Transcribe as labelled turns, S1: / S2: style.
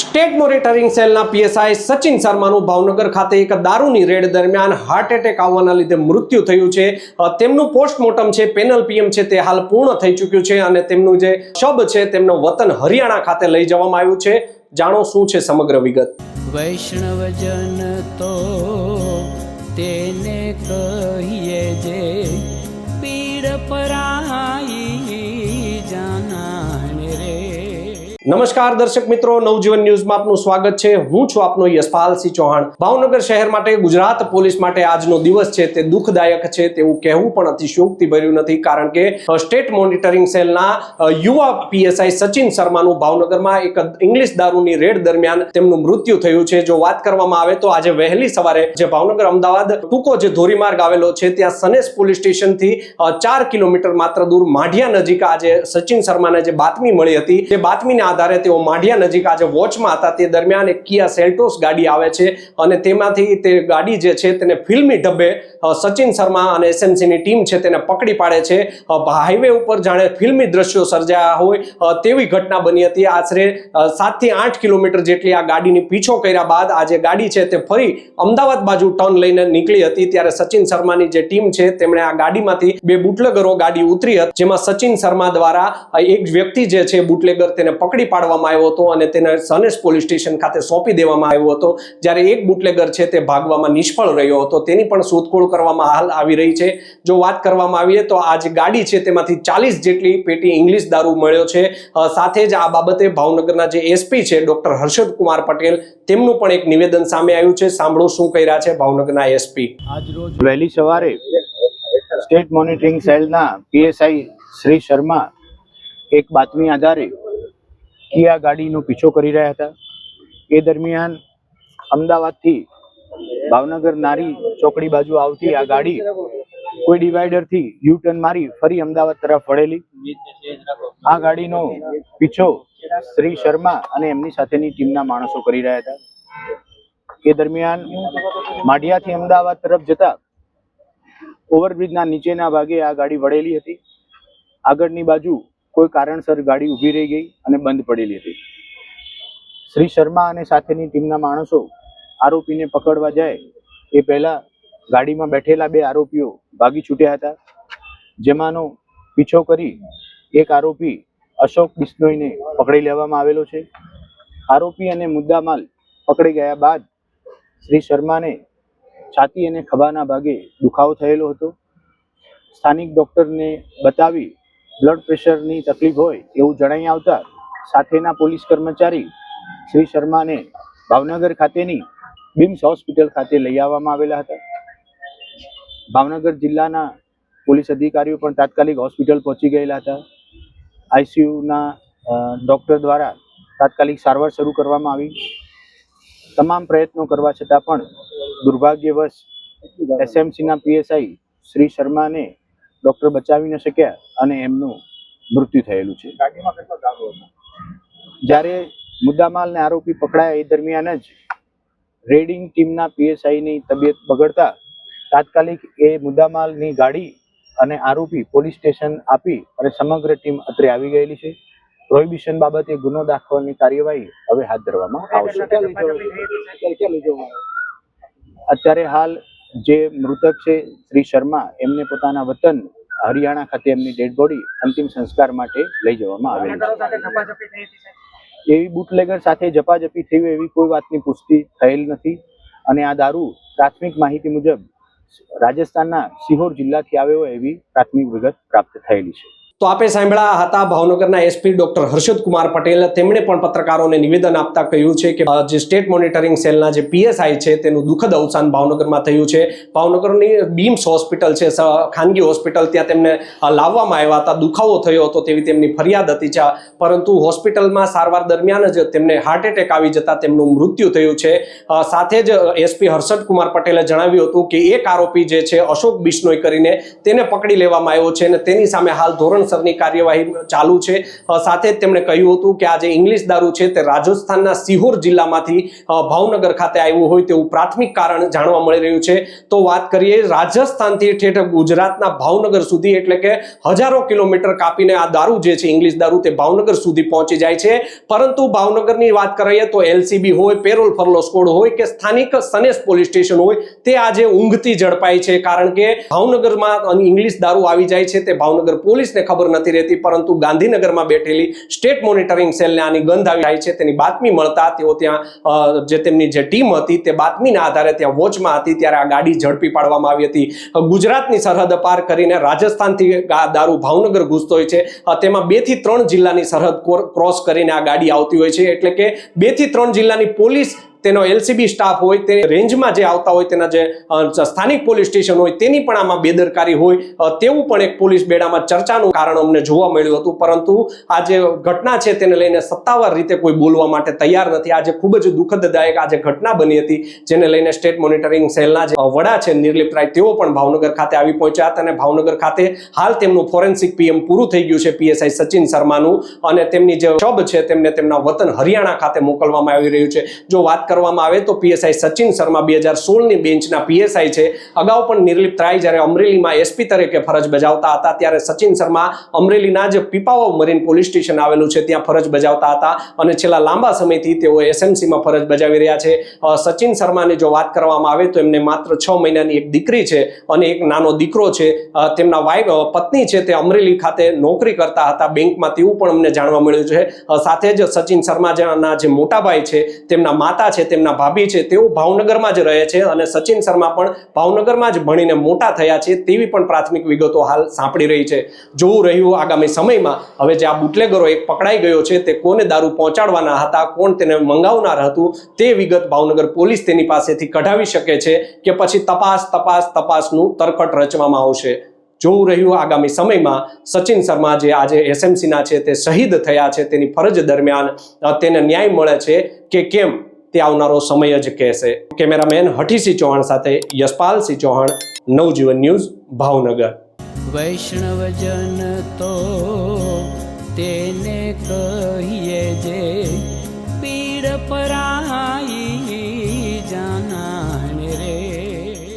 S1: State monitoring સેલના PSI Sachin શર્માનું ભાવનગર ખાતે એક દારૂની રેડ દરમિયાન હાર્ટ એટેક આવવાના લીધે મૃત્યુ થયું છે. તેમનું પોસ્ટમોર્ટમ છે, પેનલ પીએમ છે, તે હાલ પૂર્ણ થઈ ચૂક્યું છે અને તેમનું જે શબ છે, તેમનું વતન હરિયાણા ખાતે લઈ જવામાં આવ્યું છે. જાણો શું છે સમગ્ર વિગત?
S2: વૈષ્ણવજન તો તેને કહીએ જે પીડ પરાઈ
S1: નમસ્કાર દર્શક મિત્રો, નવજીવન ન્યૂઝમાં આપનું સ્વાગત છે. હું છું આપનો યશપાલસિંહ ચૌહાણ. ભાવનગર શહેર માટે, ગુજરાત પોલીસ માટે આજનો દિવસ છે તે દુઃખદાયક છે તેવું કહેવું પણ અતિશયોક્તિ ભર્યું નથી, કારણ કે સ્ટેટ મોનિટરિંગ સેલના યુવા પીએસઆઈ સચિન શર્માનું ભાવનગરમાં એક ઇંગ્લિશ દારૂની રેડ દરમિયાન તેમનું મૃત્યુ થયું છે. જો વાત કરવામાં આવે તો આજે વહેલી સવારે જે ભાવનગર અમદાવાદ ટૂંકો જે ધોરીમાર્ગ આવેલો છે, ત્યાં સનેસ પોલીસ સ્ટેશનથી ચાર કિલોમીટર માત્ર દૂર, માઢિયા નજીક આજે સચિન શર્માને જે બાતમી મળી હતી, તે બાતમીના આધારે તેઓ માઢિયા નજીક આજે વોચમાં હતા. તે દરમિયાન એક કિયા સેલ્ટોસ ગાડી આવે છે અને તેમાંથી તે ગાડી જે છે તેને ફિલ્મી ઢબે સચિન શર્મા અને એસએમસીની ટીમ છે તેને પકડી પાડે છે. હાઈવે ઉપર જાણે ફિલ્મી દ્રશ્યો સર્જાયા હોય તેવી ઘટના બની હતી. આશરે સાતથી આઠ કિલોમીટર જેટલી આ ગાડીની પીછો કર્યા બાદ આ જે ગાડી છે તે ફરી અમદાવાદ બાજુ ટર્ન લઈને નીકળી હતી. ત્યારે સચિન શર્માની જે ટીમ છે તેમણે આ ગાડીમાંથી બે બુટલેગરો ગાડી ઉતરી હતી, જેમાં સચિન શર્મા દ્વારા એક વ્યક્તિ જે છે બુટલેગર તેને પકડી પાડવામાં આવ્યો હતો અને તેને સનેસ પોલીસ સ્ટેશન ખાતે સોંપી દેવામાં આવ્યો હતો. જ્યારે એક બુટલેગર છે તે ભાગવામાં નિષ્ફળ રહ્યો હતો. તેની પણ શોધખોળ કરવામાં હાલ આવી રહી છે. જો વાત કરવામાં આવીએ તો આ જે ગાડી છે તેમાંથી ચાલીસ જેટલી પેટી ઇંગ્લિશ દારૂ મળ્યો છે. સાથે જ આ બાબતે ભાવનગરના જે એસપી છે ડોક્ટર હર્ષદ કુમાર પટેલ તેમનું પણ એક નિવેદન સામે આવ્યું છે. સાંભળો શું કહી રહ્યા છે ભાવનગરના એસપી.
S2: આજરોજ
S3: વહેલી સવારે સ્ટેટ મોનિટરિંગ સેલના પીએસઆઈ શ્રી શર્મા એક બાતમી આધારે કિયા ગાડીનો પીછો કરી રહ્યા હતા. એ દરમિયાન અમદાવાદથી ભાવનગર નારી ચોકડી બાજુ આવતી આ ગાડી કોઈ ડિવાઈડરથી યુ ટર્ન મારી ફરી અમદાવાદ તરફ વળેલી. આ ગાડીનો પીછો શ્રી શર્મા અને એમની સાથેની ટીમના માણસો કરી રહ્યા હતા. એ દરમિયાન માઢિયાથી અમદાવાદ તરફ જતા ઓવરબ્રિજના નીચેના ભાગે આ ગાડી વળેલી હતી. આગળની બાજુ કોઈ કારણસર ગાડી ઊભી રહી ગઈ અને બંધ પડેલી હતી. શ્રી શર્મા અને સાથેની ટીમના માણસો આરોપીને પકડવા જાય એ પહેલા ગાડીમાં બેઠેલા બે આરોપીઓ ભાગી છૂટ્યા હતા, જેમાંનો પીછો કરી એક આરોપી અશોક બિશ્નોઈને પકડી લેવામાં આવેલો છે. આરોપી અને મુદ્દામાલ પકડી ગયા બાદ શ્રી શર્માને છાતી અને ખભાના ભાગે દુખાવો થયેલો હતો. સ્થાનિક ડૉક્ટરને બતાવી બ્લડ પ્રેશરની તકલીફ હોય એવું જણાઈ આવતા સાથેના પોલીસ કર્મચારી શ્રી શર્માને ભાવનગર ખાતેની બિમ્સ હોસ્પિટલ ખાતે લઈ આવવામાં આવેલા હતા. ભાવનગર જિલ્લાના પોલીસ અધિકારીઓ પણ તાત્કાલિક હોસ્પિટલ પહોંચી ગયેલા હતા. આઈસીયુના ડોક્ટર દ્વારા તાત્કાલિક સારવાર શરૂ કરવામાં આવી. તમામ પ્રયત્નો કરવા છતાં પણ દુર્ભાગ્યવશ એસએમસીના પીએસઆઈ શ્રી શર્માને ડોક્ટર બચાવી ન શક્યા અને એમનું મૃત્યુ થયેલું છે. જ્યારે મુદ્દામાલને આરોપી પકડાયા એ દરમિયાન જ રેડિંગ ટીમના પીએસઆઈની તબિયત બગડતા તાત્કાલિક એ મુદ્દામાલની ગાડી અને આરોપી પોલીસ સ્ટેશન આપી અને સમગ્ર ટીમ અત્રે આવી ગયેલી છે. પ્રોહિબિશન બાબતે ગુનો દાખવવાની કાર્યવાહી હવે હાથ ધરવામાં આવશે. અત્યારે હાલ જે મૃતક છે શ્રી શર્મા એમને પોતાના વતન હરિયાણા ખાતે એમની ડેડ બોડી અંતિમ સંસ્કાર માટે લઈ જવામાં આવેલી છે. એવી બુટલેગર સાથે જપાજપી થઈ હોય એવી કોઈ વાતની પુષ્ટિ થયેલ નથી અને આ દારૂ પ્રાથમિક માહિતી મુજબ રાજસ્થાનના સિહોર જિલ્લાથી આવ્યો હોય એવી પ્રાથમિક વિગત પ્રાપ્ત થયેલી છે.
S1: તો આપે સાંભળ્યા હતા ભાવનગરના એસપી ડોક્ટર હર્ષદ કુમાર પટેલ. તેમણે પણ પત્રકારોને નિવેદન આપતા કહ્યું છે કે જે સ્ટેટ મોનિટરિંગ સેલના જે પીએસઆઈ છે તેનું દુઃખદ અવસાન ભાવનગરમાં થયું છે. ભાવનગરની બીમ્સ હોસ્પિટલ છે ખાનગી હોસ્પિટલ, ત્યાં તેમને લાવવામાં આવ્યા હતા. દુખાવો થયો હતો તેવી તેમની ફરિયાદ હતી છે પરંતુ હોસ્પિટલમાં સારવાર દરમિયાન જ તેમને હાર્ટ એટેક આવી જતા તેમનું મૃત્યુ થયું છે. સાથે જ એસપી હર્ષદ કુમાર પટેલે જણાવ્યું હતું કે, એક આરોપી જે છે, અશોક બિશ્નોઈ કરીને તેને પકડી લેવામાં આવ્યો છે અને તેની સામે હાલ ધોરણસર કાયદેસરની કાર્યવાહી ચાલુ છે. સાથે જ તેમણે કહ્યું હતું કે આ જે ઇંગ્લિશ દારૂ છે તે રાજસ્થાનના સિહોર જિલ્લામાંથી ભાવનગર ખાતે આવ્યું હોય તેવું પ્રાથમિક કારણ જાણવા મળી રહ્યું છે. તો વાત કરીએ રાજસ્થાનથી ઠેઠ ગુજરાતના ભાવનગર સુધી, એટલે કે હજારો કિલોમીટર કાપીને આ દારૂ જે છે, ઇંગ્લિશ દારૂ તે ભાવનગર સુધી પહોંચી જાય છે. પરંતુ ભાવનગરની વાત કરીએ તો એલસીબી હોય, પેરોલ ફરલો સ્કોડ હોય કે સ્થાનિક સનેસ પોલીસ સ્ટેશન હોય, તે આજે ઊંઘતી ઝડપાય છે. કારણ કે ભાવનગરમાં ઇંગ્લિશ દારૂ આવી જાય છે, તે ભાવનગર પોલીસને ખબર નથી રહેતી, પરંતુ ગાંધીનગરમાં બેઠેલી સ્ટેટ મોનિટરિંગ સેલને આની ગંધ આવી છે. તેની બાતમી મળતા તેઓ ત્યાં જે તેમની જે ટીમ હતી તે બાતમીના આધારે ત્યાં વોચમાં હતી. ત્યારે આ ગાડી ઝડપી પાડવામાં આવી હતી. ગુજરાતની સરહદ પાર કરીને રાજસ્થાનથી દારૂ ભાવનગર ઘૂસતો હોય છે. તેમાં બેથી ત્રણ જિલ્લાની સરહદ કોર- ક્રોસ કરીને આ ગાડી આવતી હોય છે. એટલે કે બેથી ત્રણ જિલ્લાની પોલીસ તેનો એલસીબી સ્ટાફ હોય, તે રેન્જમાં જે આવતા હોય, તેના જે સ્થાનિક પોલીસ સ્ટેશન હોય, તેની પણ આમાં બેદરકારી હોય. તેવું પણ એક પોલીસ બેડામાં ચર્ચાનું કારણ અમને જોવા મળ્યું હતું. પરંતુ આ જે ઘટના છે, તેને લઈને સત્તાવાર રીતે કોઈ બોલવા માટે તૈયાર નથી. આજે ખૂબ જ દુઃખદદાયક આજે ઘટના બની હતી, જેને લઈને સ્ટેટ મોનિટરિંગ સેલના જે વડા છે, નિર્લિપ્ત રાય, તેઓ પણ ભાવનગર ખાતે આવી પહોંચ્યા હતા. અને ભાવનગર ખાતે હાલ તેમનું ફોરેન્સિક પીએમ પૂરું થઈ ગયું છે, પીએસઆઈ સચિન શર્માનું. અને તેમની જે શબ છે, તેમને તેમના વતન હરિયાણા ખાતે મોકલવામાં આવી રહ્યું છે. જો વાત કરવામાં આવે તો પીએસઆઈ સચિન શર્મા બે હજાર સોળની બેન્ચના પીએસઆઈ છે. અગાઉ પણ નિર્લિપ્ત રાય જ્યારે અમરેલીમાં એસપી તરીકે ફરજ બજાવતા હતા, ત્યારે સચિન શર્મા અમરેલીના જે પીપાવાવ મરીન પોલીસ સ્ટેશન આવેલું છે, ત્યાં ફરજ બજાવતા હતા અને છેલ્લા લાંબા સમયથી તેઓ એસએમસીમાં ફરજ બજાવી રહ્યા છે. સચિન શર્માની જો વાત કરવામાં આવે તો એમને માત્ર છ મહિનાની એક દીકરી છે અને એક નાનો દીકરો છે. તેમના વાઇફ પત્ની છે તે અમરેલી ખાતે નોકરી કરતા હતા. બેંકમાં તેવું પણ અમને જાણવા મળ્યું છે. સાથે જ સચિન શર્મા જેના જે મોટા ભાઈ છે, તેમના માતા છે તેમના ભાભી છે, તેઓ ભાવનગરમાં જ રહે છે અને સચિન શર્મા પણ ભાવનગરમાં જ ભણીને મોટા થયા છે તેવી પણ પ્રાથમિક વિગતો હાલ સાંપડી રહી છે. જોવું રહ્યું આગામી સમયમાં, હવે જે આ બુટલેગરો એક પકડાઈ ગયો છે, તે કોને દારૂ પહોંચાડવાના હતા, કોણ તેને મંગાવનાર હતું, તે વિગત ભાવનગર પોલીસ તેની પાસેથી કઢાવી શકે છે કે પછી તપાસ તપાસ, તપાસનું તરકટ રચવામાં આવશે. જોવું રહ્યું આગામી સમયમાં, સચિન શર્મા જે આજે એસએમસીના છે, તે શહીદ થયા છે, તેની ફરજ દરમિયાન તેને ન્યાય મળે છે કે કેમ? તે આવનારો સમય જ કહેશે. કેમેરામેન હઠીસિંહ ચૌહાણ સાથે યશપાલસિંહ ચૌહાણ, નવજીવન ન્યૂઝ, ભાવનગર.
S2: વૈષ્ણવજન તો તેને કહીએ જે